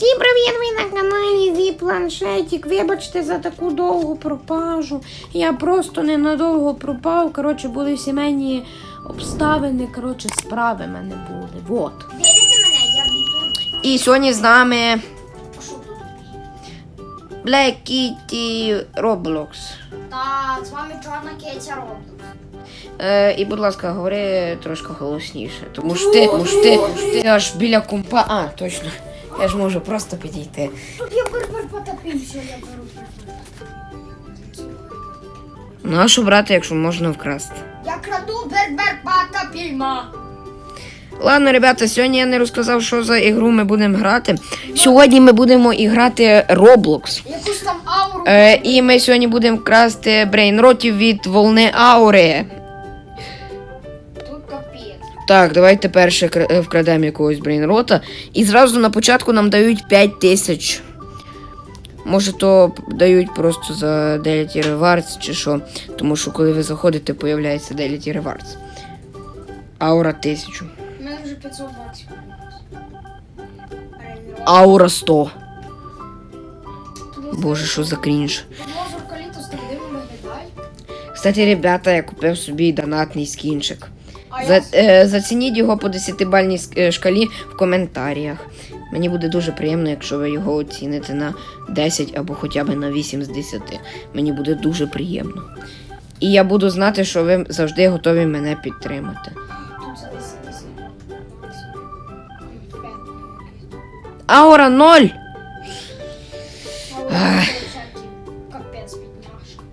Всім привіт! Ви на каналі Зі Планшетік. Вибачте за таку довгу пропажу. Я просто ненадовго пропав. Коротше, були сімейні обставини. Коротше, справи в мене були. Вот. І сьогодні з нами? Black Kitty Roblox. Та з вами чорна киця Роблокс. Е, і, будь ласка, говори трошки голосніше. Тому що ти, тому що ти, ти аж біля компа. А, точно. Я ж можу просто підійти. Тут я бербер потопився, я беру. Ну а що брати, якщо можна вкрасти? Я краду бербер потопільма. Ладно, ребята, сьогодні я не розказав, що за ігру ми будемо грати. Сьогодні ми будемо іграти Roblox. Якусь там ауру. Е, і ми сьогодні будемо красти брейнротів від волни аури. Так, давайте перше е, вкрадемо якогось брейнрота. І зразу на початку нам дають 5 тисяч. Може, то дають просто за Daily Rewards чи що. Тому що коли ви заходите, появляється Daily Rewards. Аура 1000. У мене вже 520. Аура 100. Боже, що за крінж. Кстати, ребята, я купив собі донатний скінчик. За, е, зацініть його по 10-бальній е, шкалі в коментарях. Мені буде дуже приємно, якщо ви його оціните на 10 або хоча б на 8 з 10. Мені буде дуже приємно. І я буду знати, що ви завжди готові мене підтримати. Тут за 10 тисяч. Аура 0! Аура Ах. 50.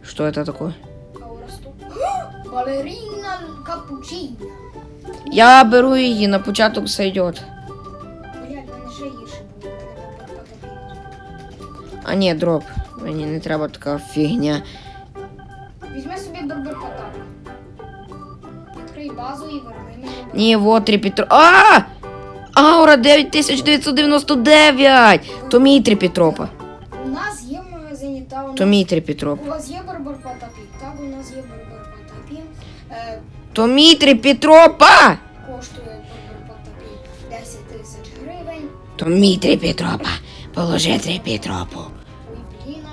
Що це таке? Аура 100. Балерина капучино. Я беру її на початок сойдет. Блядь, мене ще було. А ні, дроп. Мені не треба така фігня. Візьми собі бербер кота. Відкрий базу і верни мені. Ні, вот Тріпітро. А! Аура 9999! То мій Тріпітропа. У нас є магазині та у нас... То мій Тріпітроп. У вас є бербер потопів. Так, у нас є бербер потопів. Е, То мій Тріпітропа! коштує потопів 10 тисяч гривень. То мій Тріпітропа. Положи Тріпітропу. Ой, бліна.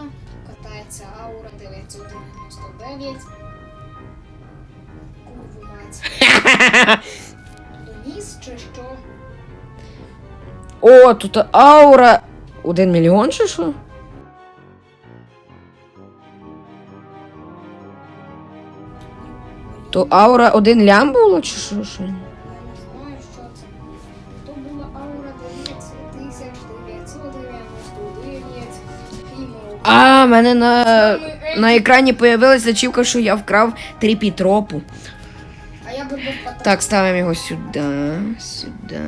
Катається аура 999. Курву мать. Доніс чи що? О, тут аура. Один мільйон чи що? То аура один лям було чи що? не знаю, що це. То була аура 99999. Фімов. А, в мене на, на екрані появилася зачівка, що я вкрав Тріпітропу. А я бербер. Так, ставимо його сюди, сюди.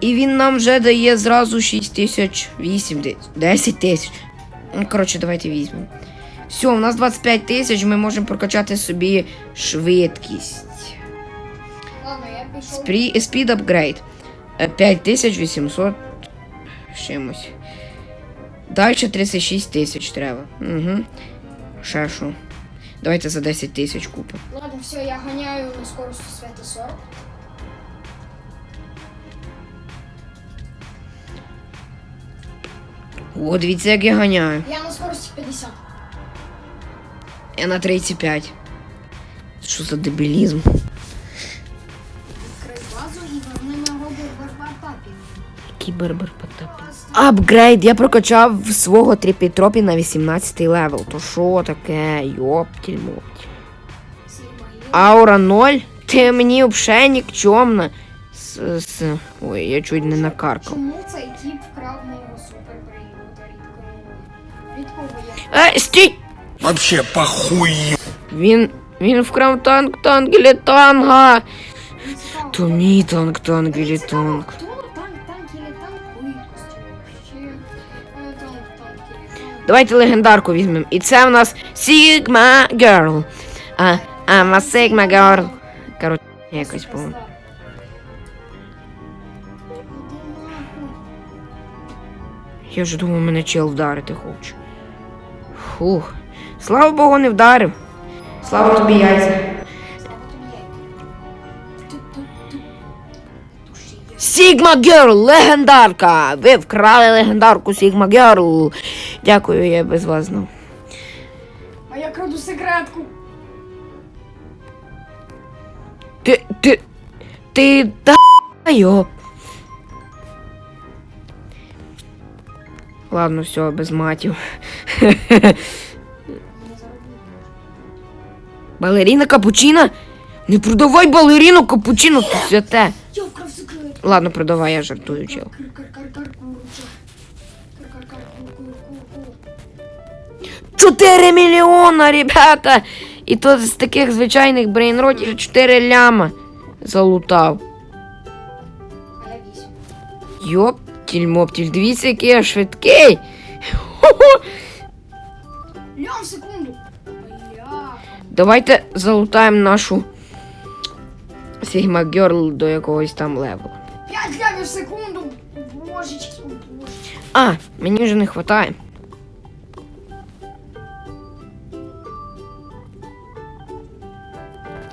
І він нам вже дає зразу 6 тисяч, 8, 10 тисяч. Ну, коротше, давайте візьмемо. Все, у нас 25 тисяч, ми можемо прокачати собі швидкість. Ладно, я. Спрі... Speed upgrade. Е, 5800 з чимось. Далі 36 тисяч треба. Угу. Ще що. Давайте за 10 тисяч купимо. Ладно, все, я гоняю на скорості света 40. О, дивіться, як я ганяю. Я на скорості 50. Я на 35. Що за дебілізм? Кібербер потапі. Апгрейд. Я прокачав свого тріпітропі на 18 левел. То що таке? Йоптіль моптіль. Аура 0? Ти мені взагалі нікчемна. С, с... Ой, я чуть не накаркав. Чому цей тіп вкрав мого супербрейнута рідкого? Рідкого я. Е, стій! Вообще похуй. Він. Він вкрав танк, танк или танга. То мій танк, танк или танк. Хто танк, танк или танк. Давайте легендарку візьмемо. І це в нас Sigma Girl. А, I'm a Sigma Girl. Коротше, якось нахуй. Я вже думав, мене чел вдарити хоче. Фух. Слава Богу, не вдарив. Слава тобі, яйця. Sigma Girl, легендарка! Ви вкрали легендарку Sigma Girl. Дякую, я без вас знав. А я краду секретку. Ти. ти. ти да йо. Ладно, все, без матів. Балеріна капучино? Не продавай балеріну капучино, ти святе. Ладно, продавай, я жартую, чел. 4 мільйона, ребята! І то з таких звичайних брейнротів 4 ляма залутав. А Йоптіль моптіль, дивіться, який я швидкий. Хо-хо. Секунду. Давайте залутаємо нашу Sigma Girl до якогось там левела. П'ять лямів в секунду. Божечки, божечки. А, мені вже не вистачає.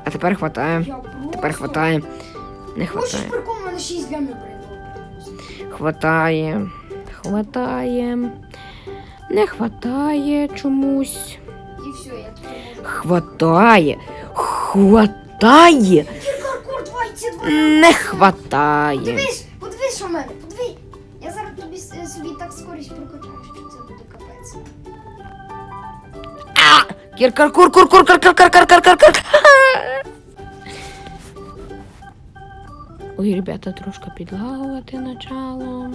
А тепер хватає. Я просто... Тепер хватає. Не Хочеш хватає. прикол, у мене 6 лямів. Хватає. Хватає. Не хватає чомусь. І все, я Хватає. Хватає. Не хватає. Подивись, подивись у мене, подивись. Я зараз тобі собі так скорість прокачаю, що це буде капець. А! Кіркар кур кур кур кар кар кар кар кар кар кар. Ой, ребята, трошки підлагувати начало.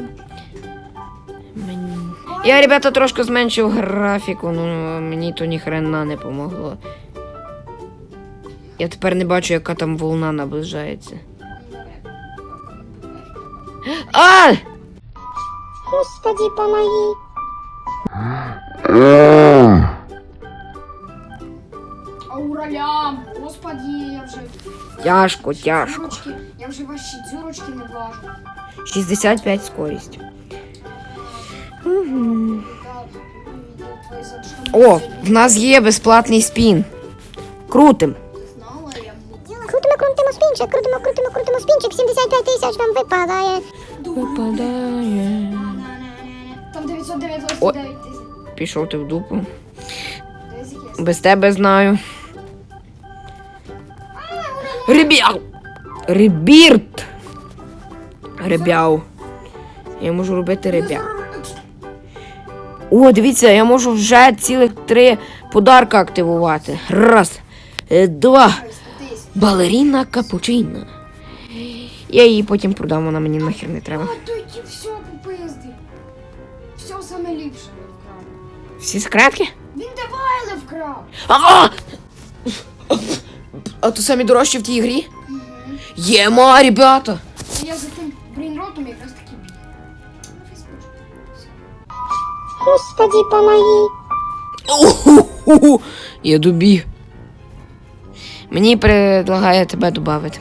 Мені... Я, ребята, трошки зменшив графіку, ну мені то ніхрена не помогло. Я тепер не бачу, яка там волна наближається. А! Господи, помоги. Ауралям, господі, я вже... Тяжко, тяжко. Дзюрочки, я вже ваші дзюрочки не влажу. 65 скорість. Зачки. О, в нас є безплатний спін. Крутим. Знала я. Крутимо, крутимо спінчик, крутимо, крутимо, крутимо спінчик. 75 тисяч нам випадає. Випадає. Там 999 тисяч. Пішов ти в дупу. Без тебе знаю. Ребяу! Ребірт! Ребяу. Я можу робити ребяу. О, дивіться, я можу вже цілих три подарка активувати. Раз, е, два. Балеріна капучино. Я її потім продам, вона мені нахер не треба. Все попизди. Все саме ліпше вкрав. Всі секретки? Він Девайли вкрав. А! А то самі дорожчі в тій грі? Єма, ребята! Я за тим брейнротом якраз таки. Все. Господи, помоги. Уху-ху-ху. Я добіг. Мені предлагає тебе додати.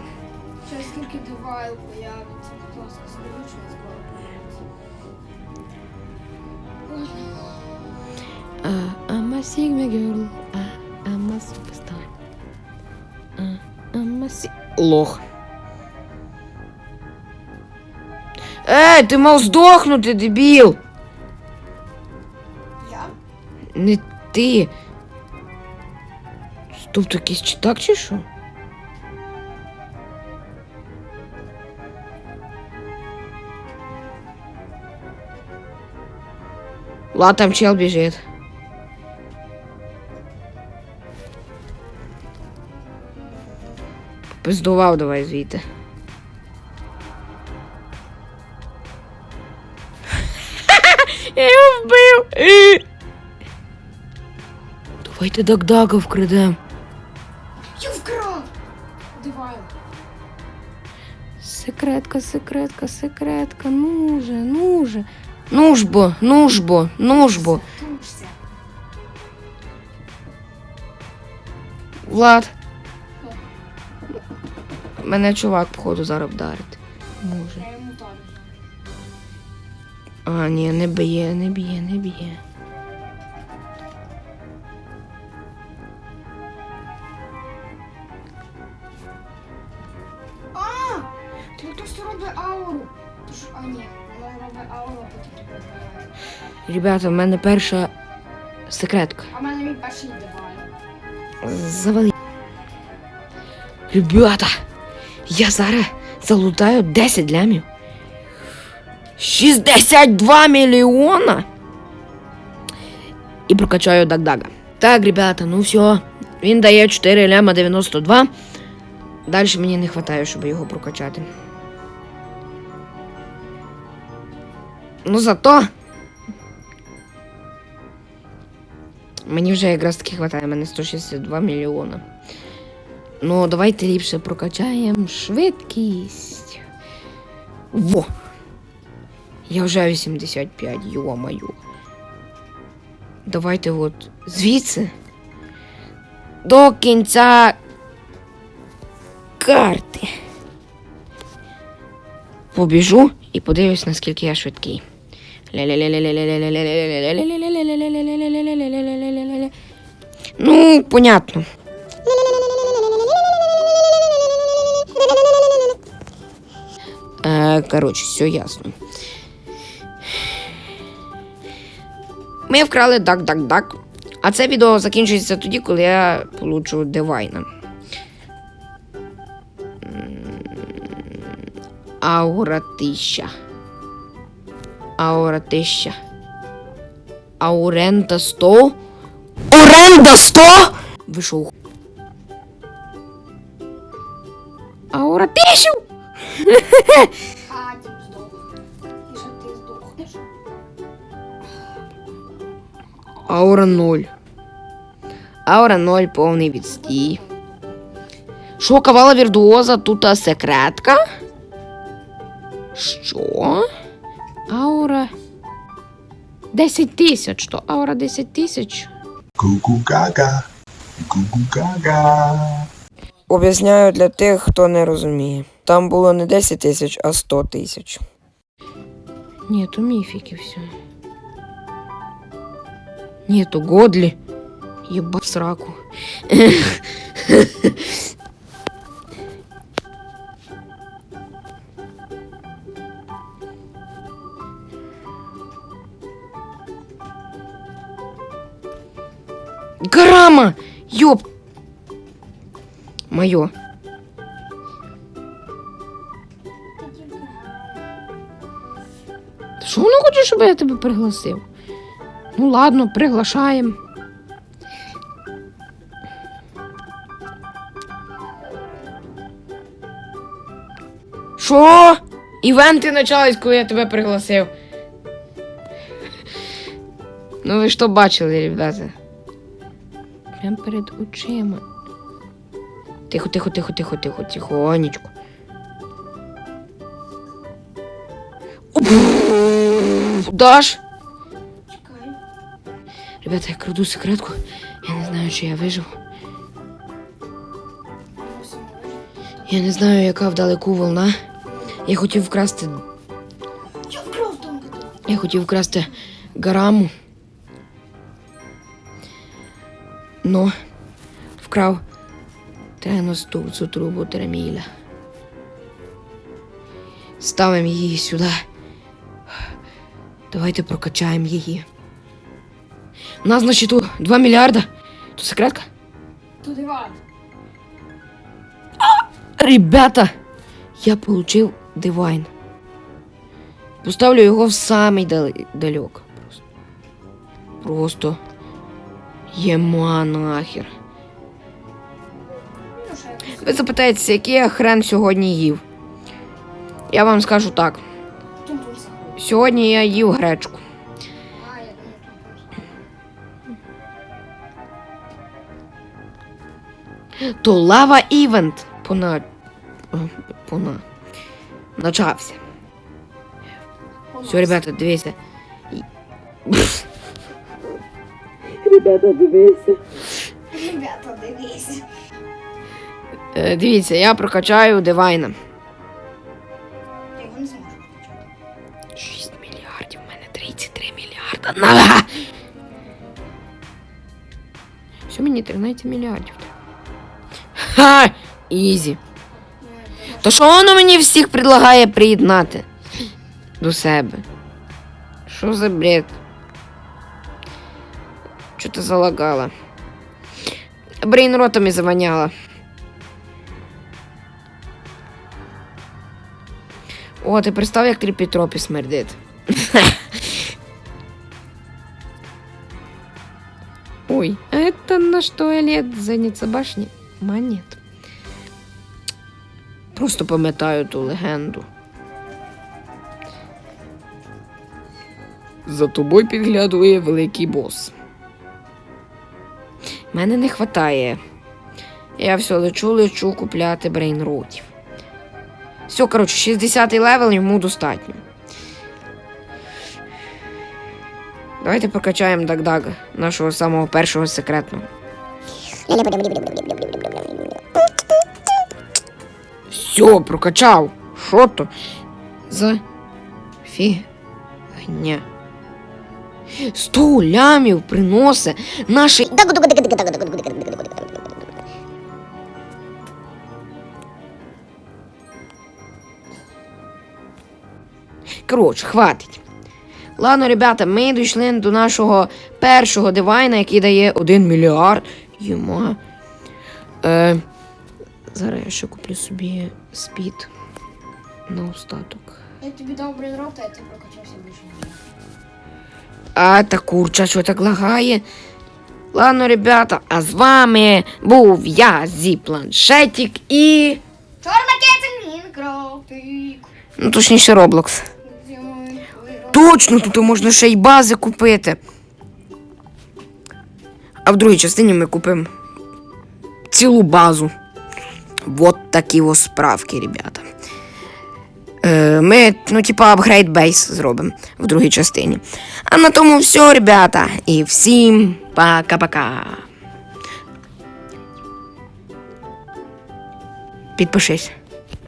Зараз тільки Девайл появиться. Будь ласка, я скоро появиться. I'm a Sigma girl. I'm a superstar. Си... Лох. Эй, ты мол сдохнуть, ты дебил! Я? Не ты. Стоп, так есть читак чешу? Ладно, там чел бежит. Пиздував давай звідти. Я його вбив. Давайте дак-дака вкрадем. Я вкрав! Девайл. Секретка, секретка, секретка. Ну же, ну же. Ну ж бо, ну ж бо, ну ж бо. Влад. Мене чувак, походу, зараз вдарить. Може. А, ні, не б'є, не б'є, не б'є. А! Ну то що робить ауру. потім. Ребята, в мене перша секретка. А в мене мій перший диван. Завали. Ребята, я зараз залутаю 10 лямів. 62 мільйона. І прокачаю Дагдага. Так, ребята, ну все. Він дає 4 ляма 92. Далі мені не вистачає, щоб його прокачати. Ну зато. Мені вже якраз таки вистачає, мене 162 мільйона. Ну, давайте ліпше прокачаємо швидкість. Во! Я вже 85, йо-маю. Давайте от звідси до кінця карти. Побіжу і подивлюсь, наскільки я швидкий. Ну, понятно. Коротше, все ясно. Ми вкрали дак дак дак. А це відео закінчується тоді, коли я получу девайна. Аура тища. Аура тища. Аурента 100. Оренда 100! Вийшов. Аура тисячу! А, тіп здох. І що ти здохнеш? Аура 0. Аура 0, повний відстій. Що, кавала віртуоза, тут а, секретка? Що? Аура. 10 тисяч. То аура 10 тисяч. Ку-ку гага. Ку-ку гага. Об'ясняю для тих, хто не розуміє. Там було не 10 тисяч, а 100 тисяч. Ні, то міфіки все. Ні, то Годлі. Єба в сраку. Гарама! Ёб! Моё. Щоб я тебе пригласив? Ну ладно, приглашаємо. Що? Івенти почались, коли я тебе пригласив. Ну ви що бачили, ребята? Прям перед очима. Тихо, тихо, тихо, тихо, тихо, тихонечко. Даш? Чекай. Ребята, я краду секретку. Я не знаю, чи я вижив. Я не знаю, яка вдалеку волна. Я хотів вкрасти. Я вкрав там. Я хотів вкрасти гараму. Но вкрав треносту цю трубу Тереміля. Ставимо її сюди. Давайте прокачаємо її. У нас на счету 2 мільярда. То секретка? Тут диван. Ребята, я получил дивайн. Поставлю його в самий дал- далек. Просто. Просто. Єма нахер. Ви запитаєтеся, який я хрен сьогодні їв. Я вам скажу так. Сьогодні я їв гречку. То лава івент пона... пона... Начався. Все, ребята, дивіться. Ребята, дивіться. Ребята, дивись. Е, Дивіться, я прокачаю дивайна. На! Що мені 13 мільярдів? Ха! Думаю, То що воно мені всіх предлагає приєднати до себе? Що за бред? Что-то залагало. Брейн ротами завоняло. О, ти представ, як тріпітропі смердить. Это наш туалет задница башни? Монет. Просто пам'ятаю ту легенду. За тобою підглядує великий бос. Мене не хватає. Я все лечу, лечу купляти брейнротів. Все, коротше, 60-й левел йому достатньо. Давайте прокачаємо Дагдага, нашого самого першого секретного. Все, прокачав. Що то? За фігня. Сто лямів приносить наші Коротше, хватить. Ладно, ребята, ми дійшли до нашого першого дивайна, який дає 1 мільярд. Йома. Е, зараз я ще куплю собі спід на остаток. Я тобі дав брейнрота, а ти прокачався більше. А та курча, що так лагає? Ладно, ребята, а з вами був я, Зі Планшетик і. Чорна киця Мінкрафтик. Ну, точніше, Роблокс. Точно, тут можна ще й бази купити. А в другій частині ми купимо цілу базу. Вот такі ось справки, ребята. Е, ми, ну, типа, апгрейд бейс зробимо в другій частині. А на тому все, ребята. І всім пока-пока. Підпишись.